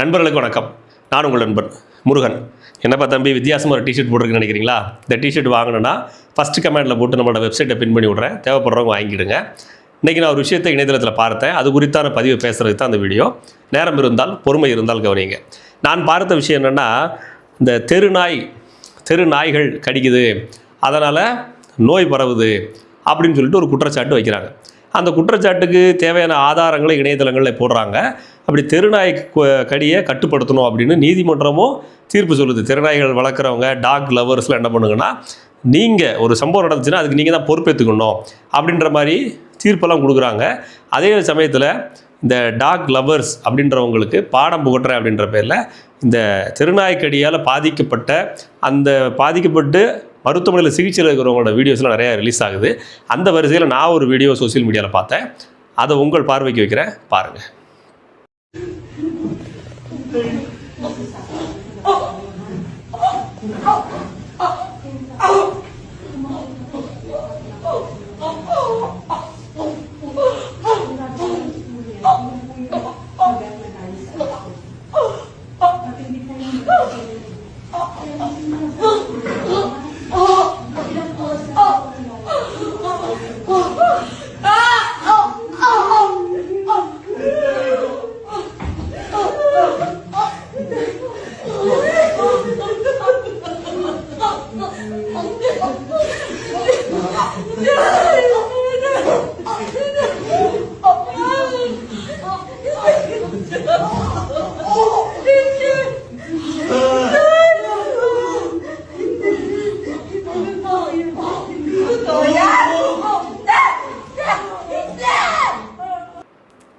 நண்பர்களுக்கு வணக்கம். நான் உங்கள் நண்பன் முருகன். என்னப்பா தம்பி வித்தியாசமாக ஒரு டிஷர்ட் போட்டிருக்குன்னு நினைக்கிறீங்களா? இந்த டிஷர்ட் வாங்கணும்னா ஃபஸ்ட்டு கமெண்டில் போட்டு நம்மளோட வெப்சைட்டை பின் பண்ணி விட்றேன். தேவைப்படுறவங்க வாங்கிடுங்க. இன்றைக்கி நான் ஒரு விஷயத்தை இணையதளத்தில் பார்த்தேன். அது குறித்தான பதிவு பேசுகிறதுக்கு தான் அந்த வீடியோ. நேரம் இருந்தால் பொறுமை இருந்தால் கவனிங்க. நான் பார்த்த விஷயம் என்னென்னா இந்த தெரு நாய் தெரு நாய்கள் கடிக்குது. அதனால் நோய் பரவுது அப்படின்னு சொல்லிட்டு ஒரு குற்றச்சாட்டு வைக்கிறாங்க. அந்த குற்றச்சாட்டுக்கு தேவையான ஆதாரங்களை இணையதளங்களில் போடுறாங்க. அப்படி தெருநாய் கடியை கட்டுப்படுத்தணும் அப்படின்னு நீதிமன்றமும் தீர்ப்பு சொல்லுது. தெருநாய்கள் வளர்க்குறவங்க டாக் லவர்ஸ்லாம் என்ன பண்ணுங்கன்னா நீங்கள் ஒரு சம்பவம் நடந்துச்சுன்னா அதுக்கு நீங்கள் தான் பொறுப்பேற்றுக்கணும் அப்படின்ற மாதிரி தீர்ப்பெல்லாம் கொடுக்குறாங்க. அதே சமயத்தில் இந்த டாக் லவர்ஸ் அப்படின்றவங்களுக்கு பாடம் புகட்டுறேன் அப்படின்ற பேரில் இந்த திருநாய்க்கடியால் பாதிக்கப்பட்ட அந்த பாதிக்கப்பட்டு மருத்துவமனையில் சிகிச்சையில் இருக்கிறவங்களோட வீடியோஸ்லாம் நிறையா ரிலீஸ் ஆகுது. அந்த வரிசையில் நான் ஒரு வீடியோ சோஷியல் மீடியாவில் பார்த்தேன். அதை உங்கள் பார்வைக்கு வைக்கிறேன். பாருங்கள்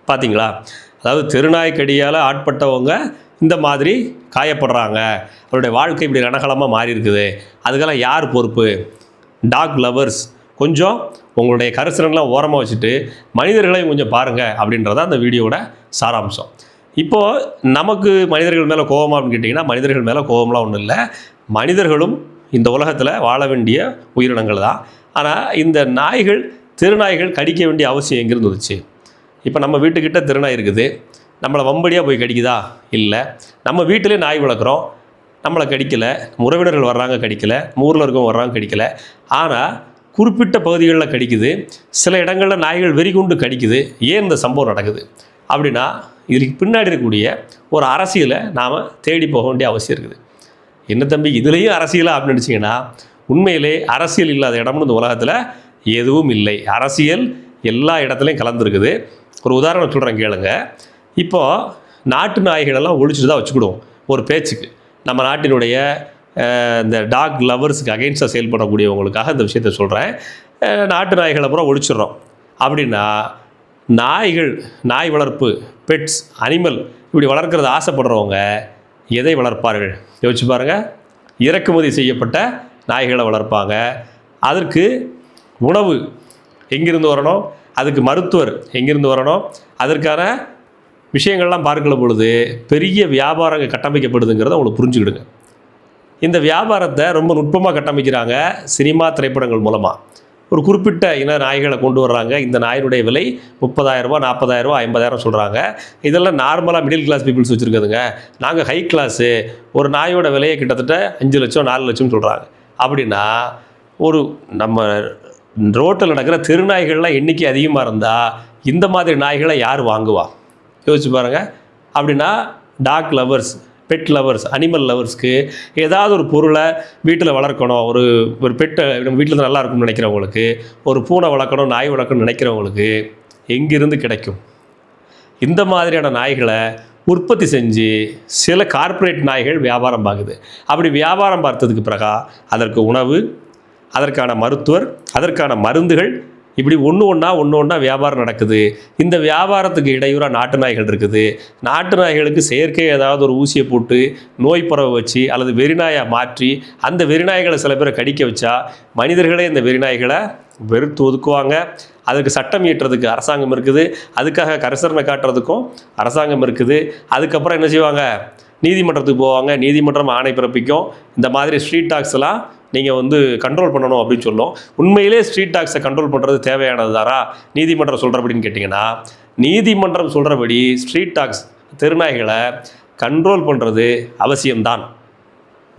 பார்த்தீங்களா அதாவது தெருநாய்க்கடியால் ஆட்பட்டவங்க இந்த மாதிரி காயப்படுறாங்க. அவருடைய வாழ்க்கை இப்படி ரணகலமாக மாறி இருக்குது அதுக்கெல்லாம் யார் பொறுப்பு? டாக் லவர்ஸ் கொஞ்சம் உங்களுடைய கரிசனெலாம் ஓரமாக வச்சுட்டு மனிதர்களையும் கொஞ்சம் பாருங்கள் அப்படின்றத அந்த வீடியோவோட சாராம்சம். இப்போது நமக்கு மனிதர்கள் மேலே கோபமா அப்படின்னு கேட்டிங்கன்னா மனிதர்கள் மேலே கோபம்லாம் ஒன்றும் இல்லை. மனிதர்களும் இந்த உலகத்தில் வாழ வேண்டிய உயிரினங்கள் தான். ஆனால் இந்த நாய்கள் திருநாய்கள் கடிக்க வேண்டிய அவசியம் எங்கே இருந்துச்சு இப்போ நம்ம வீட்டுக்கிட்ட திருநாய் இருக்குது. நம்மளை வம்படியாக போய் கடிக்குதா? இல்லை. நம்ம வீட்டிலே நாய் வளர்க்குறோம். நம்மளை கடிக்கலை. உறவினர்கள் வர்றாங்க கடிக்கலை. ஊரில் இருக்கவங்க வர்றாங்க கடிக்கலை. ஆனால் குறிப்பிட்ட பகுதிகளில் கடிக்குது. சில இடங்களில் நாய்கள் வெறிகுண்டு கடிக்குது. ஏன் இந்த சம்பவம் நடக்குது? அப்படின்னா இதுக்கு பின்னாடி இருக்கக்கூடிய ஒரு அரசியலை நாம் தேடி போக வேண்டிய அவசியம் இருக்குது. என்ன தம்பி இதுலேயும் அரசியலாக அப்படின்னு நினச்சிங்கன்னா உண்மையிலே அரசியல் இல்லாத இடம்னு இந்த உலகத்தில் எதுவும் இல்லை. அரசியல் எல்லா இடத்துலையும் கலந்துருக்குது. ஒரு உதாரணம் சொல்கிறேன் கேளுங்க. இப்போது நாட்டு நாய்களெல்லாம் ஒழிச்சுட்டு தான் வச்சுக்கிடுவோம் ஒரு பேச்சுக்கு. நம்ம நாட்டினுடைய இந்த டாக் லவர்ஸுக்கு அகெயின்ஸ்டாக செயல்படக்கூடியவங்களுக்காக இந்த விஷயத்த சொல்கிறேன் நாட்டு நாய்களை பூரா ஒழிச்சிடுறோம். அப்படின்னா நாய்கள் நாய் வளர்ப்பு பெட்ஸ் அனிமல் இப்படி வளர்க்குறது ஆசைப்படுறவங்க எதை வளர்ப்பார்கள்? யோசிச்சு பாருங்கள் இறக்குமதி செய்யப்பட்ட நாய்களை வளர்ப்பாங்க. அதற்கு உணவு எங்கிருந்து வரணும்? அதுக்கு மருத்துவர் எங்கிருந்து வரணும்? அதற்கான விஷயங்கள்லாம் பார்க்கிற பொழுது பெரிய வியாபாரங்கள் கட்டமைக்கப்படுதுங்கிறத உங்களுக்கு புரிஞ்சுக்கிடுங்க. இந்த வியாபாரத்தை ரொம்ப நுட்பமாக கட்டமைக்கிறாங்க சினிமா திரைப்படங்கள் மூலமாக ஒரு குறிப்பிட்ட இன நாய்களை கொண்டு வர்றாங்க. இந்த நாயினுடைய விலை முப்பதாயிரரூபா நாற்பதாயிரரூபா ஐம்பதாயிரம் சொல்கிறாங்க இதெல்லாம் நார்மலாக மிடில் கிளாஸ் பீப்புள்ஸ் வச்சுருக்குதுங்க நாங்கள் ஹை கிளாஸு ஒரு நாயோட விலையை கிட்டத்தட்ட அஞ்சு லட்சம் நாலு லட்சம் சொல்கிறாங்க அப்படின்னா ஒரு நம்ம ரோட்டில் நடக்கிற தெருநாய்கள்லாம் எண்ணிக்கை அதிகமாக இருந்தால் இந்த மாதிரி நாய்களை யார் வாங்குவா? யோசிச்சு பாருங்கள் அப்படின்னா dog lovers. Pet lovers animal லவர்ஸ்க்கு ஏதாவது ஒரு பொருளை வீட்டில் வளர்க்கணும். ஒரு ஒரு பெட்டை நம்ம வீட்டில் நல்லா இருக்கும்னு நினைக்கிறவங்களுக்கு ஒரு பூனை வளர்க்கணும் நாய் வளர்க்கணும்னு நினைக்கிறவங்களுக்கு எங்கிருந்து கிடைக்கும்? இந்த மாதிரியான நாய்களை உற்பத்தி செஞ்சு சில கார்ப்பரேட் நாய்கள் வியாபாரம் பார்க்குது அப்படி வியாபாரம் பார்த்ததுக்கு பிறகா அதற்கு உணவு அதற்கான மருத்துவர் அதற்கான மருந்துகள் இப்படி ஒன்று ஒன்றா ஒன்று ஒன்றா வியாபாரம் நடக்குது. இந்த வியாபாரத்துக்கு இடையூறாக நாட்டு நாய்கள் இருக்குது. நாட்டு நாய்களுக்கு செயற்கை ஏதாவது ஒரு ஊசியை போட்டு நோய் பரவ வச்சு அல்லது வெறிநாயை மாற்றி அந்த வெறிநாய்களை சில பேரை கடிக்க வச்சா மனிதர்களே இந்த வெறிநாய்களை வெறுத்து ஒதுக்குவாங்க. அதுக்கு சட்டம் இயற்றுறதுக்கு அரசாங்கம் இருக்குது. அதுக்காக கரிசரனை காட்டுறதுக்கும் அரசாங்கம் இருக்குது. அதுக்கப்புறம் என்ன செய்வாங்க? நீதிமன்றத்துக்கு போவாங்க. நீதிமன்றம் ஆணை பிறப்பிக்கும். இந்த மாதிரி ஸ்ட்ரீட் டாக்ஸ்லாம் நீங்கள் வந்து கண்ட்ரோல் பண்ணணும் அப்படின்னு சொல்லும். உண்மையிலே ஸ்ட்ரீட் டாக்ஸை கண்ட்ரோல் பண்ணுறது தேவையானது தாரா? நீதிமன்றம் சொல்கிறபடின்னு கேட்டிங்கன்னா நீதிமன்றம் சொல்கிறபடி ஸ்ட்ரீட் டாக்ஸ் தெருநாய்களை கண்ட்ரோல் பண்ணுறது அவசியம்தான்.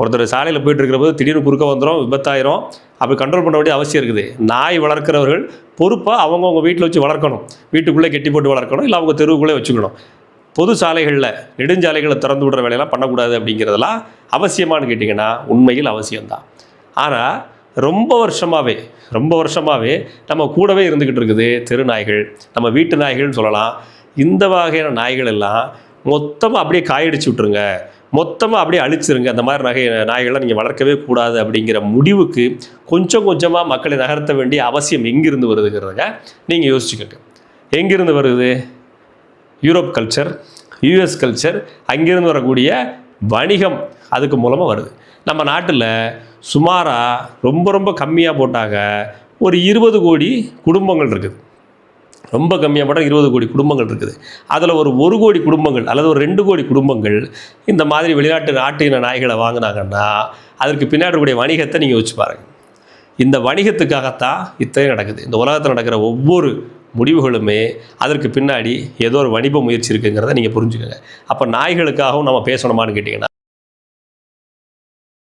ஒருத்தர் சாலையில் போயிட்டு இருக்கிற போது திடீர்னு குறுக்க வந்துடும் விபத்தாயிரும். அப்படி கண்ட்ரோல் பண்ண வேண்டிய அவசியம் இருக்குது. நாய் வளர்க்குறவர்கள் பொறுப்பாக அவங்கவுங்க வீட்டில் வச்சு வளர்க்கணும். வீட்டுக்குள்ளே கெட்டி போட்டு வளர்க்கணும் இல்லை அவங்க தெருவுக்குள்ளே வச்சுக்கணும். பொது சாலைகளில் நெடுஞ்சாலைகளை திறந்து விடுற வேலையெல்லாம் பண்ணக்கூடாது அப்படிங்கிறதெல்லாம் அவசியமானு கேட்டிங்கன்னா உண்மையில் அவசியம்தான். ஆனால் ரொம்ப வருஷமாகவே ரொம்ப வருஷமாகவே நம்ம கூடவே இருந்துக்கிட்டு இருக்குது தெரு நாய்கள் நம்ம வீட்டு நாய்கள்னு சொல்லலாம். இந்த வகையான நாய்கள் எல்லாம் மொத்தமாக அப்படியே காயடிச்சு விட்ருங்க மொத்தமாக அப்படியே அழிச்சிருங்க. அந்த மாதிரி நகை நாய்கள்லாம் நீங்கள் வளர்க்கவே கூடாது அப்படிங்கிற முடிவுக்கு கொஞ்சம் கொஞ்சமாக மக்களை நகர்த்த வேண்டிய அவசியம் எங்கிருந்து வருதுங்கிறத நீங்கள் யோசிச்சுக்கோங்க. எங்கிருந்து வருது? யூரோப் கல்ச்சர் யூஎஸ் கல்ச்சர் அங்கிருந்து வரக்கூடிய வணிகம் அதுக்கு மூலமாக வருது. நம்ம நாட்டில் சுமாராக ரொம்ப ரொம்ப கம்மியாக போட்டாங்க ஒரு இருபது கோடி குடும்பங்கள் இருக்குது. ரொம்ப கம்மியாக போட்டால் இருபது கோடி குடும்பங்கள் இருக்குது. அதில் ஒரு ஒரு கோடி குடும்பங்கள் அல்லது ஒரு ரெண்டு கோடி குடும்பங்கள் இந்த மாதிரி வெளிநாட்டு நாட்டின நாய்களை வாங்கினாங்கன்னா அதற்கு பின்னாடி கூடிய வணிகத்தை நீங்கள் வச்சு பாருங்கள் இந்த வணிகத்துக்காகத்தான் இத்தனை நடக்குது. இந்த உலகத்தில் நடக்கிற ஒவ்வொரு முடிவுகளுமே அதற்கு பின்னாடி ஏதோ ஒரு வணிப முயற்சி இருக்குங்கிறத நீங்கள் புரிஞ்சுக்கோங்க. அப்போ நாய்களுக்காகவும் நம்ம பேசணுமான்னு கேட்டிங்கன்னா